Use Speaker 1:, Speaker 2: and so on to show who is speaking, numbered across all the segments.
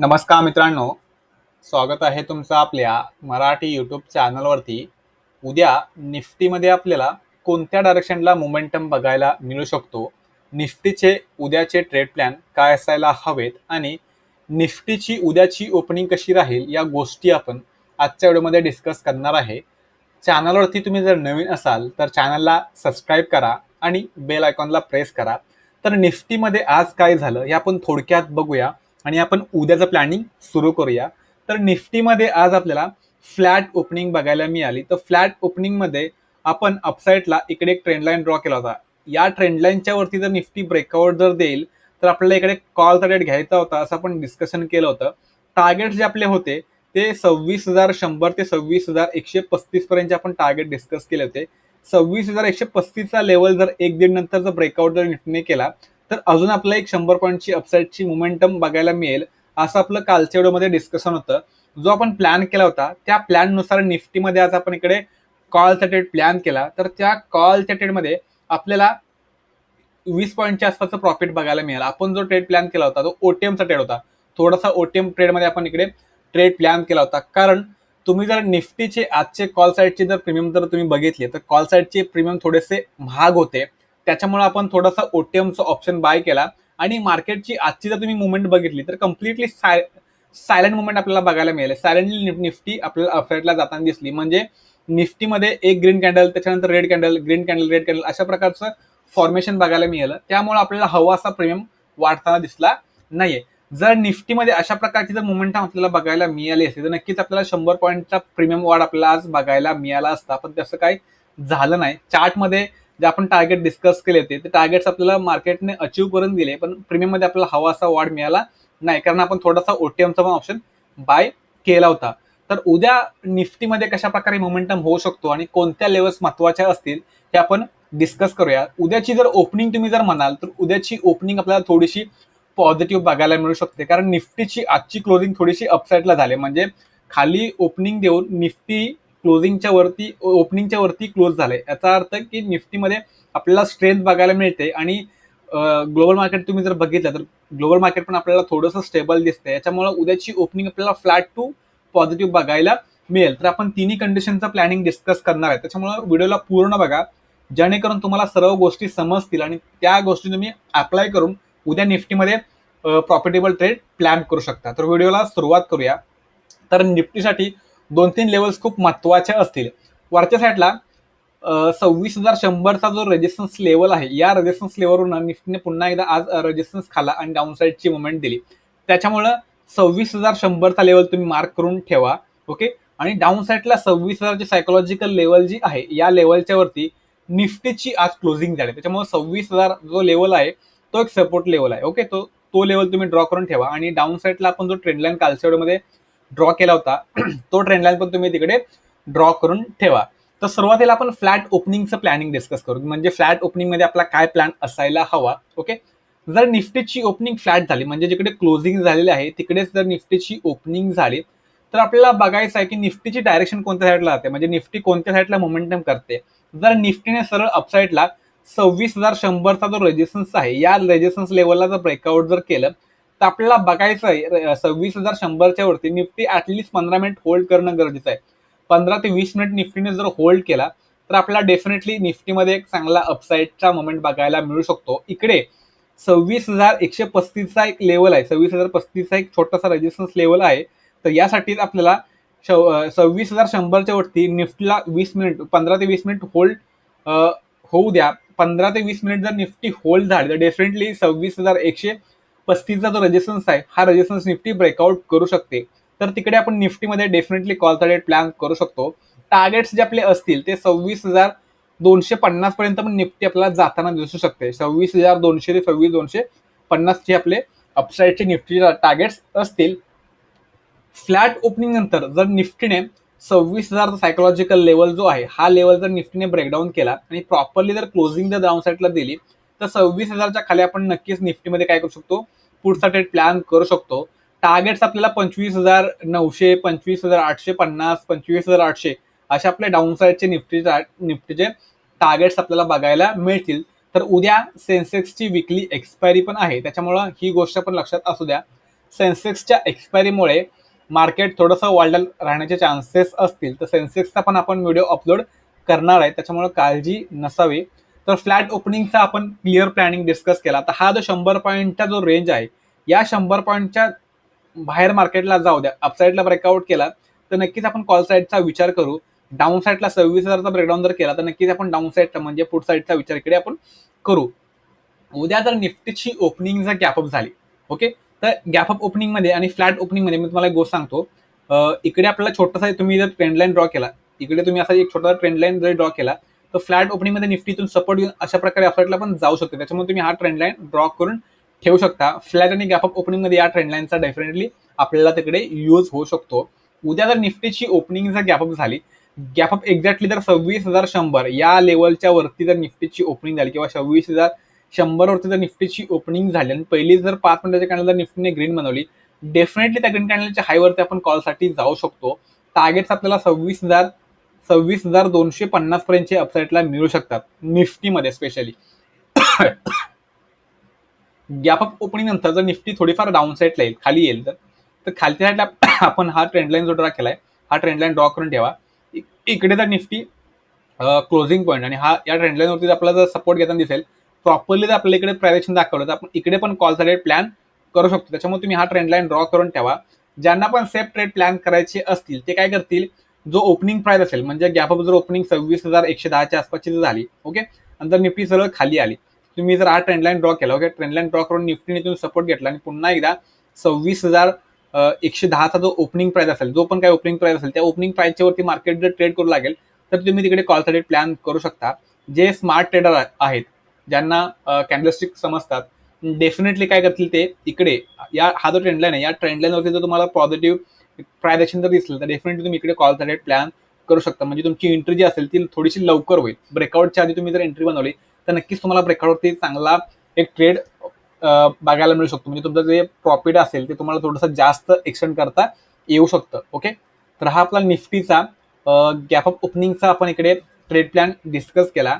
Speaker 1: नमस्कार मित्रांनो. स्वागत आहे तुमचं आपल्या मराठी यूट्यूब चॅनलवरती उद्या निफ्टीमध्ये आपल्याला कोणत्या डायरेक्शनला मोमेंटम बघायला मिळू शकतो? निफ्टीचे उद्याचे ट्रेड प्लॅन काय असायला हवेत? आणि निफ्टीची उद्याची ओपनिंग कशी राहील? या गोष्टी आपण आजच्या व्हिडिओमध्ये डिस्कस करणार आहे. चॅनलवरती तुम्ही जर नवीन असाल तर चॅनलला सबस्क्राईब करा आणि बेल आयकॉनला प्रेस करा. तर निफ्टीमध्ये आज काय झालं हे आपण थोडक्यात बघूया. आणि आपण उद्याचं प्लॅनिंग सुरू करूया. तर निफ्टीमध्ये आज आपल्याला फ्लॅट ओपनिंग बघायला मिळाली. तर फ्लॅट ओपनिंगमध्ये आपण अपसाईडला इकडे एक ट्रेंड लाईन ड्रॉ केला होता. या ट्रेंडलाईनच्या वरती जर निफ्टी ब्रेकआउट जर देईल तर आपल्याला इकडे कॉलचा रेट घ्यायचा होता असं आपण डिस्कशन केलं होतं. टार्गेट जे आपले होते ते सव्वीस हजार शंभर ते सव्वीस हजार एकशे पस्तीस पर्यंत आपण टार्गेट डिस्कस केले होते. सव्वीस हजार एकशे पस्तीसचा लेवल जर एक दीड नंतर जर ब्रेकआउट जर निफ्टीने केला तर अजून आपल्याला एक शंभर पॉईंटची अपसाईडची मोमेंटम बघायला मिळेल. असं आपलं कालच्या व्हिडिओमध्ये डिस्कशन होतं. जो आपण प्लॅन केला होता त्या प्लॅननुसार निफ्टीमध्ये आज आपण इकडे कॉलचा ट्रेड प्लॅन केला. तर त्या कॉलच्या ट्रेडमध्ये आपल्याला वीस पॉईंटच्या आसपासचं प्रॉफिट बघायला मिळालं. आपण जो ट्रेड प्लॅन केला होता तो ओटीएमचा ट्रेड होता. थोडासा ओटीएम ट्रेडमध्ये आपण इकडे ट्रेड प्लॅन केला होता. कारण तुम्ही जर निफ्टीचे आजचे कॉल साईडचे जर प्रीमियम जर तुम्ही बघितले तर कॉल साईडचे प्रीमियम थोडेसे महाग होते. त्याच्यामुळे आपण थोडासा ओटीएमचा ऑप्शन बाय केला. आणि मार्केटची आजची जर तुम्ही मुवमेंट बघितली तर कम्प्लिटली साय सायलेंट मुवमेंट आपल्याला बघायला मिळेल. सायलेंटली निफ्टी आपल्याला अपसाईडला जाताना दिसली. म्हणजे निफ्टीमध्ये एक ग्रीन कॅन्डल त्याच्यानंतर red candle green candle red candle अशा प्रकारचं फॉर्मेशन बघायला मिळालं. त्यामुळे आपल्याला हवा असा प्रीमियम वाढताना दिसला नाहीये. जर निफ्टीमध्ये अशा प्रकारची जर मुवमेंट आपल्याला बघायला मिळाली असते तर नक्कीच आपल्याला शंभर पॉईंटचा प्रीमियम वाढ आपल्याला आज बघायला मिळाला असता. पण तसं काही झालं नाही. चार्टमध्ये जे आपण टार्गेट डिस्कस केले होते ते टार्गेट्स आपल्याला मार्केटने अचीव करून दिले पण प्रीमियममध्ये आपल्याला हवा असा वाढ मिळाला नाही. कारण आपण थोडासा ओटीएमचा पण ऑप्शन बाय केला होता. तर उद्या निफ्टीमध्ये कशा प्रकारे मोमेंटम होऊ शकतो आणि कोणत्या लेवल्स महत्त्वाच्या असतील हे आपण डिस्कस करूया. उद्याची जर ओपनिंग तुम्ही जर म्हणाल तर उद्याची ओपनिंग आपल्याला थोडीशी पॉझिटिव्ह बघायला मिळू शकते. कारण निफ्टीची आजची क्लोजिंग थोडीशी अपसाईडला झाली. म्हणजे खाली ओपनिंग देऊन निफ्टी क्लोजिंगच्या वरती ओपनिंगच्या वरती क्लोज झाले याचा अर्थ की निफ्टीमध्ये आपल्याला स्ट्रेंथ बघायला मिळते आणि ग्लोबल मार्केट तुम्ही जर बघितलं तर ग्लोबल मार्केट पण आपल्याला थोडंसं स्टेबल दिसतंय. याच्यामुळे उद्याची ओपनिंग आपल्याला फ्लॅट टू पॉझिटिव्ह बघायला मिळेल. तर आपण तिन्ही कंडिशनचं प्लॅनिंग डिस्कस करणार आहे. त्याच्यामुळे व्हिडिओला पूर्ण बघा. जेणेकरून तुम्हाला सर्व गोष्टी समजतील आणि त्या गोष्टी तुम्ही अप्लाय करून उद्या निफ्टीमध्ये प्रॉफिटेबल ट्रेड प्लॅन करू शकता. तर व्हिडिओला सुरुवात करूया. तर निफ्टीसाठी दोन तीन लेवल्स खूप महत्त्वाच्या असतील. वरच्या साईडला सव्वीस हजार शंभरचा जो रेजिस्टन्स लेवल आहे या रेजिस्टन्स लेवलवरून निफ्टीने पुन्हा एकदा आज रेजिस्टन्स खाला आणि डाऊन साईडची मुवमेंट दिली. त्याच्यामुळं सव्वीस हजार शंभरचा लेवल तुम्ही मार्क करून ठेवा ओके आणि डाऊन साईडला सव्वीस हजारची सायकोलॉजिकल लेवल जी आहे या लेवलच्या वरती निफ्टीची आज क्लोजिंग झाली. त्याच्यामुळे सव्वीस हजार जो लेवल आहे तो एक सपोर्ट लेवल आहे ओके तो तो लेवल तुम्ही ड्रॉ करून ठेवा. आणि डाऊन साईडला आपण जो ट्रेंडलाईन कालच्या ड्रॉ केला होता तो ट्रेंड लाईन पण तुम्ही तिकडे ड्रॉ करून ठेवा. तर सुरुवातीला आपण फ्लॅट ओपनिंगचं प्लॅनिंग डिस्कस करू. म्हणजे फ्लॅट ओपनिंगमध्ये आपला काय प्लॅन असायला हवा ओके जर निफ्टीची ओपनिंग फ्लॅट झाली म्हणजे जिकडे क्लोजिंग झालेली आहे तिकडेच जर निफ्टीची ओपनिंग झाली तर आपल्याला बघायचं आहे की निफ्टीची डायरेक्शन कोणत्या साईडला जाते? म्हणजे निफ्टी कोणत्या साईडला मोमेंटम करते? जर निफ्टीने सरळ अपसाईडला सव्वीस हजार शंभरचा जो रेजिस्टन्स आहे या रेजिस्टन्स लेवलला जर ब्रेकआउट जर केलं तर आपल्याला बघायचं आहे सव्वीस हजार शंभरच्या वरती निफ्टी ॲटलिस्ट पंधरा मिनिट होल्ड करणं गरजेचं आहे. पंधरा ते वीस मिनिट निफ्टीने जर होल्ड केला तर आपल्याला डेफिनेटली निफ्टीमध्ये एक चांगला अपसाईडचा मोमेंट बघायला मिळू शकतो. इकडे सव्वीस हजार एकशे पस्तीसचा एक लेवल आहे. सव्वीस हजार पस्तीसचा एक छोटासा रेजिस्टन्स लेवल आहे. तर यासाठीच आपल्याला सव्वीस हजार शंभरच्या वरती निफ्टीला वीस मिनिट पंधरा ते वीस मिनिट होल्ड होऊ द्या. पंधरा ते वीस मिनिट जर निफ्टी होल्ड झाली तर डेफिनेटली सव्वीस हजार एकशे पस्तीसचा जो रेजिस्टन्स आहे हा रेजिस्टन्स निफ्टी ब्रेकआउट करू शकते. तर तिकडे आपण निफ्टीमध्ये डेफिनेटली कॉल डेट प्लॅन करू शकतो. टार्गेट्स जे आपले असतील ते सव्वीस हजार दोनशे पन्नास पर्यंत पण निफ्टी आपल्याला जाताना दिसू शकते. सव्वीस हजार दोनशे ते सव्वीस दोनशे पन्नासचे आपले अपसाईडचे निफ्टीचे टार्गेट्स असतील. फ्लॅट ओपनिंग नंतर जर निफ्टीने सव्वीस हजार सायकोलॉजिकल लेवल जो आहे हा लेवल जर निफ्टीने ब्रेकडाऊन केला आणि प्रॉपरली जर क्लोजिंग जर डाऊन साईडला दिली तर सव्वीस हजारच्या खाली आपण नक्कीच निफ्टीमध्ये काय करू शकतो? पुढचा ट्रेड प्लॅन करू शकतो. टार्गेट्स आपल्याला पंचवीस हजार नऊशे पंचवीस हजार आठशे पन्नास पंचवीस हजार आठशे असे आपले डाऊन साईडचे निफ्टी निफ्टीचे टार्गेट्स आपल्याला बघायला मिळतील. तर उद्या सेन्सेक्सची विकली एक्सपायरी पण आहे. त्याच्यामुळं ही गोष्ट पण लक्षात असू द्या. सेन्सेक्सच्या एक्सपायरीमुळे मार्केट थोडंसं वाढलं राहण्याचे चान्सेस असतील. तर सेन्सेक्सचा पण आपण व्हिडिओ अपलोड करणार आहे. त्याच्यामुळे काळजी नसावी. तर फ्लॅट ओपनिंगचा आपण क्लिअर प्लॅनिंग डिस्कस केला. तर हा जो शंभर पॉईंटचा जो रेंज आहे या शंभर पॉईंटच्या बाहेर मार्केटला जाऊ द्या. अपसाईडला ब्रेकआउट केला तर नक्कीच आपण कॉल साईडचा विचार करू. डाऊन साईडला सव्वीस हजारचा ब्रेकडाऊन जर केला तर नक्कीच आपण डाऊन साईडचा म्हणजे पुढ साईडचा विचार इकडे आपण करू. उद्या जर निफ्टीची ओपनिंग जर गॅपअप झाली ओके तर गॅपअप ओपनिंगमध्ये आणि फ्लॅट ओपनिंगमध्ये मी तुम्हाला एक गोष्ट सांगतो. इकडे आपल्याला छोटासा तुम्ही जर ट्रेंड लाईन ड्रॉ केला इकडे तुम्ही असा एक छोटासा ट्रेंड लाईन जर ड्रॉ केला तर फ्लॅट ओपनिंगमध्ये निफ्टीतून सपोर्ट घेऊन अशा प्रकारे अपसाईडला पण जाऊ शकतो. त्याच्यामुळे तुम्ही हा ट्रेंड लाईन ड्रॉ करून ठेवू शकता. फ्लॅट आणि गॅपअप ओपनिंगमध्ये या ट्रेंड लाईनचा डेफिनेटली आपल्याला तिकडे यूज होऊ शकतो. उद्या जर निफ्टीची ओपनिंग जर गॅपअप झाली गॅपअप एक्झॅक्टली जर सव्वीस हजार शंभर या लेवलच्या वरती जर निफ्टीची ओपनिंग झाली किंवा सव्वीस हजार शंभर वरती जर निफ्टीची ओपनिंग झाली आणि पहिली जर पाच मिनिटाच्या कॅनल जर निफ्टीने ग्रीन बनवली डेफिनेटली त्या ग्रीन कॅनलच्या हायवरती आपण कॉलसाठी जाऊ शकतो. टार्गेट्स आपल्याला सव्वीस हजार सव्वीस हजार दोनशे पन्नास पर्यंतचे अपसाईडला मिळू शकतात निफ्टीमध्ये स्पेशली गॅपअप ओपनिंग नंतर जर निफ्टी थोडीफार डाऊन साईडला येईल खाली येईल तर तर खालच्या साईडला आपण हा ट्रेंडलाईन जो ड्रॉ केलाय हा ट्रेंडलाईन ड्रॉ करून ठेवा. इकडे जर निफ्टी क्लोजिंग पॉईंट आणि हा या ट्रेंडलाईनवरती आपल्याला जर सपोर्ट घेताना दिसेल प्रॉपरली जर आपल्या इकडे प्रायव्हेशन दाखवलं तर आपण इकडे पण कॉल रेट प्लॅन करू शकतो. त्याच्यामुळे तुम्ही हा ट्रेंडलाईन ड्रॉ करून ठेवा. ज्यांना पण सेफ ट्रेड प्लॅन करायचे असतील ते काय करतील? जो ओपनिंग प्राइस असेल म्हणजे गॅपअप जर ओपनिंग सव्वीस हजार एकशे दहाच्या आसपासची जर झाली ओके नंतर निफ्टी सरळ खाली आली तुम्ही जर हा ट्रेंडलाईन ड्रॉ केला ओके ट्रेंडलाईन ड्रॉ करून निफ्टीने तुम्ही सपोर्ट घेतला आणि पुन्हा एकदा सव्वीस हजार एकशे दहाचा जो ओपनिंग प्राइस असेल जो पण काय ओपनिंग प्राइस असेल त्या ओपनिंग प्राइसच्या वरती मार्केट जर ट्रेड करू लागेल तर तुम्ही तिकडे कॉल प्लॅन करू शकता. जे स्मार्ट ट्रेडर आहेत ज्यांना कॅन्डलस्टिक समजतात डेफिनेटली काय करतील ते इकडे या हा जो ट्रेंडलाईन आहे या ट्रेंडलाईनवरती जर तुम्हाला पॉझिटिव्ह प्रायझेक्शन जर दिसलं तर डेफिनेटली तुम्ही इकडे कॉल रेट प्लॅन करू शकता. म्हणजे तुमची एंट्री जी असेल ती थोडीशी लवकर होईल. ब्रेकआउटच्या आधी तुम्ही जर एंट्री बनवली तर नक्कीच तुम्हाला ब्रेकआउटवरती चांगला एक ट्रेड बघायला मिळू शकतो. म्हणजे तुमचं जे प्रॉफिट असेल ते तुम्हाला थोडंसं जास्त एक्सटेंड करता येऊ शकतं. ओके तर हा आपला निफ्टीचा गॅप ऑफ ओपनिंगचा आपण इकडे ट्रेड प्लॅन डिस्कस केला.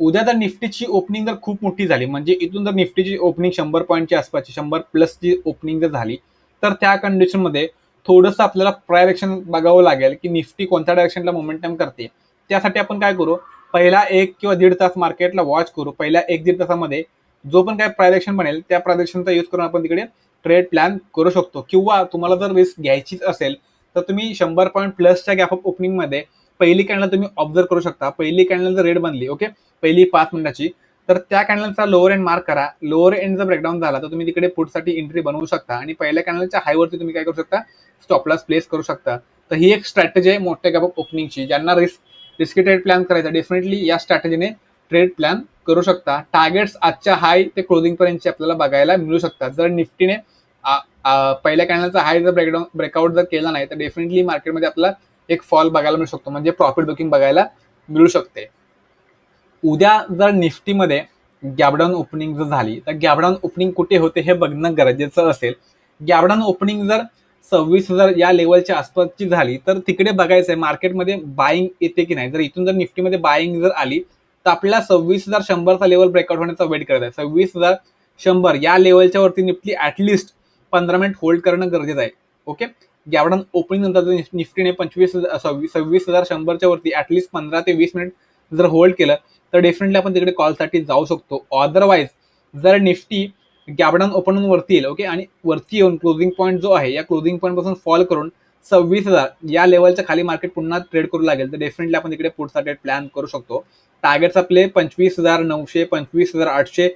Speaker 1: उद्या जर निफ्टीची ओपनिंग जर खूप मोठी झाली म्हणजे इथून जर निफ्टीची ओपनिंग शंभर पॉईंटची आसपासची शंभर प्लसची ओपनिंग जर झाली तर त्या कंडिशनमध्ये थोडंसं आपल्याला प्रायरेक्शन बघावं लागेल की निफ्टी कोणत्या डायरेक्शनला मोमेंटम करते. त्यासाठी आपण काय करू? पहिला एक किंवा दीड तास मार्केटला वॉच करू. पहिल्या एक दीड तासामध्ये जो पण काय प्रायरेक्शन बनेल त्या प्रायरेक्शनचा यूज करून आपण तिकडे ट्रेड प्लॅन करू शकतो. किंवा तुम्हाला जर रिस्क घ्यायचीच असेल तर तुम्ही शंभर पॉईंट प्लसच्या गॅप ऑफ ओपनिंगमध्ये पहिली कॅन्डल तुम्ही ऑब्झर्व करू शकता. पहिली कॅन्डल जर रेड बनली ओके पहिली पाच मिनिटाची तर त्या कॅनलचा लोअर एंड मार्क करा. लोअर एंड जर ब्रेकडाऊन झाला तर तुम्ही तिकडे पुढसाठी एंट्री बनवू शकता. आणि पहिल्या कॅनलच्या हायवरती तुम्ही काय करू शकता? स्टॉपलास प्लेस करू शकता. तर ही एक स्ट्रॅटेजी आहे मोठ्या गॅप ओपनिंगची ज्यांना रिस्क रिस्की ट्रेड प्लॅन करायचा डेफिनेटली या स्ट्रॅटेजीने ट्रेड प्लॅन करू शकता. टार्गेट्स आजच्या हाय ते क्लोजिंगपर्यंतचे आपल्याला बघायला मिळू शकतात. जर निफ्टीने पहिल्या कॅनलचा हाय जर ब्रेकडाऊन ब्रेकआउट जर केला नाही तर डेफिनेटली मार्केटमध्ये आपल्याला एक फॉल बघायला मिळू शकतो. म्हणजे प्रॉफिट बुकिंग बघायला मिळू शकते. उद्या जर निफ्टीमध्ये गॅबडाऊन ओपनिंग जर झाली तर गॅबडाऊन ओपनिंग कुठे होते हे बघणं गरजेचं असेल. गॅबडाऊन ओपनिंग जर सव्वीस हजार या लेवलच्या आसपासची झाली तर तिकडे बघायचं आहे मार्केटमध्ये बाईंग येते की नाही? जर इथून जर निफ्टीमध्ये बाईंग जर आली तर आपल्याला सव्वीस हजार शंभरचा लेवल ब्रेकआउट होण्याचा वेट करत आहे. सव्वीस हजार शंभर या लेवलच्या वरती निफ्टी ऍटलिस्ट पंधरा मिनिट होल्ड करणं गरजेचं आहे. ओके गॅवडन ओपनिंग नंतर निफ्टीने पंचवीस सव्वीस सव्वीस हजार शंभरच्या वरती ऍटलिस्ट पंधरा ते वीस मिनिट जर होल्ड केलं तर डेफिनेटली आपण तिकडे कॉलसाठी जाऊ शकतो. अदरवाईज जर निफ्टी गॅबडन ओपन वरती येईल ओके आणि वरती येऊन क्लोजिंग पॉईंट जो आहे या क्लोजिंग पॉईंटपासून फॉल करून सव्वीस हजार या लेवलच्या खाली मार्केट पुन्हा ट्रेड करू लागेल. तर डेफिनेटली आपण तिकडे पुढचा ट्रेड प्लॅन करू शकतो. टार्गेट्स आपले पंचवीस हजार नऊशे पंचवीस हजार आठशे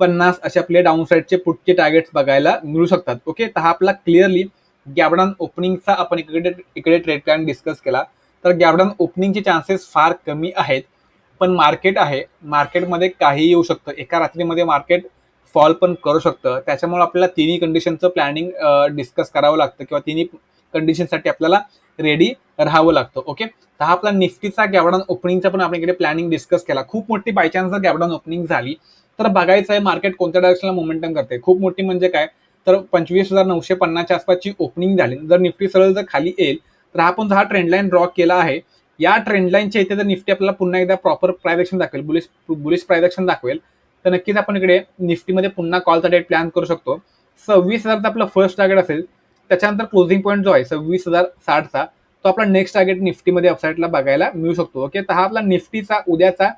Speaker 1: पन्नास असे आपले डाऊन साईडचे पुढचे टार्गेट्स बघायला मिळू शकतात ओके तर हा आपला क्लिअरली गॅबडन ओपनिंगचा आपण इकडे इकडे ट्रेड प्लॅन डिस्कस केला. तर गॅबडन ओपनिंगचे चान्सेस फार कमी आहेत पण मार्केट आहे. मार्केटमध्ये काही येऊ शकतं. एका रात्रीमध्ये मार्केट फॉल पण करू शकतं. त्याच्यामुळे आपल्याला तिन्ही कंडिशनचं प्लॅनिंग डिस्कस करावं लागतं किंवा तिन्ही कंडिशनसाठी आपल्याला रेडी राहावं लागतं. ओके तर हा आपला निफ्टीचा गॅबडाऊन ओपनिंगचा पण आपण इकडे प्लॅनिंग डिस्कस केला. खूप मोठी बायचान्स जर गॅबडाऊन ओपनिंग झाली तर बघायचं आहे मार्केट कोणत्या डायरेक्शनला मोमेंटम करते खूप मोठी म्हणजे काय? तर पंचवीस हजार नऊशे पन्नासच्या आसपासची ओपनिंग झाली. जर निफ्टी सरळ जर खाली येईल तर आपण हा ट्रेंडलाईन ड्रॉ केला आहे या ट्रेंडलाईनच्या इथे जर निफ्टी आपल्याला पुन्हा एकदा प्रॉपर प्रायझेक्शन दाखवेल बुलिश बुलिश प्रायझेक्शन दाखवेल तर नक्कीच आपण इकडे निफ्टीमध्ये पुन्हा कॉलचा डेट प्लॅन करू शकतो. सव्वीस हजारचा आपला फर्स्ट टार्गेट असेल त्याच्यानंतर क्लोजिंग पॉईंट जो आहे सव्वीस हजार साठचा तो आपला नेक्स्ट टार्गेट निफ्टीमध्ये वेबसाईटला बघायला मिळू शकतो. ओके तर हा आपला निफ्टीचा उद्याचा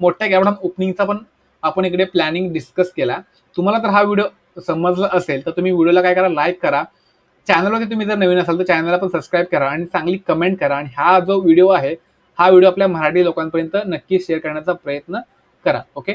Speaker 1: मोठ्या गॅवडाऊन ओपनिंगचा पण आपण इकडे प्लॅनिंग डिस्कस केला. तुम्हाला तर हा व्हिडिओ समजला असेल तर तुम्ही व्हिडिओला काय करा लाईक करा. चॅनलवरती तुम्ही जर नवीन असाल तर चॅनलला पण सबस्क्राईब करा आणि चांगली कमेंट करा आणि हा जो व्हिडिओ आहे हा व्हिडिओ आपल्या मराठी लोकांपर्यंत नक्की शेअर करण्याचा प्रयत्न करा. ओके